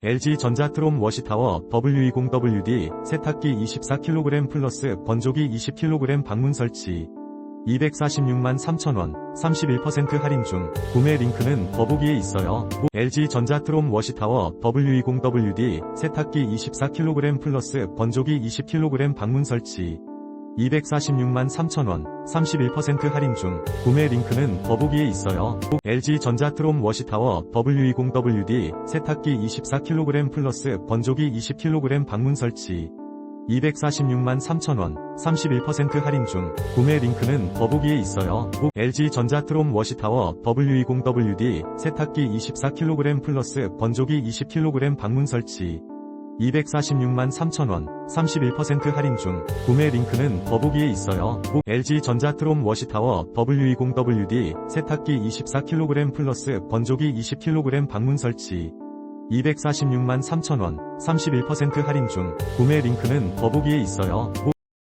LG 전자 트롬 워시타워 W20WD 세탁기 24kg 플러스 건조기 20kg 방문 설치. 246만 3천원 31% 할인 중. 구매 링크는 더보기에 있어요. LG 전자 트롬 워시타워 W20WD 세탁기 24kg 플러스 건조기 20kg 방문 설치 246만 3천원 31% 할인 중 구매 링크는 더보기에 있어요. LG 전자 트롬 워시타워 W20WD 세탁기 24kg 플러스 건조기 20kg 방문 설치 246만 3천원 31% 할인 중 구매 링크는 더보기에 있어요. LG 전자 트롬 워시타워 W20WD 세탁기 24kg 플러스 건조기 20kg 방문 설치 246만 3천원 31% 할인 중 구매 링크는 더보기에 있어요. LG 전자 트롬 워시타워 W20WD 세탁기 24kg 플러스 건조기 20kg 방문 설치 246만 3천원 31% 할인 중 구매 링크는 더보기에 있어요.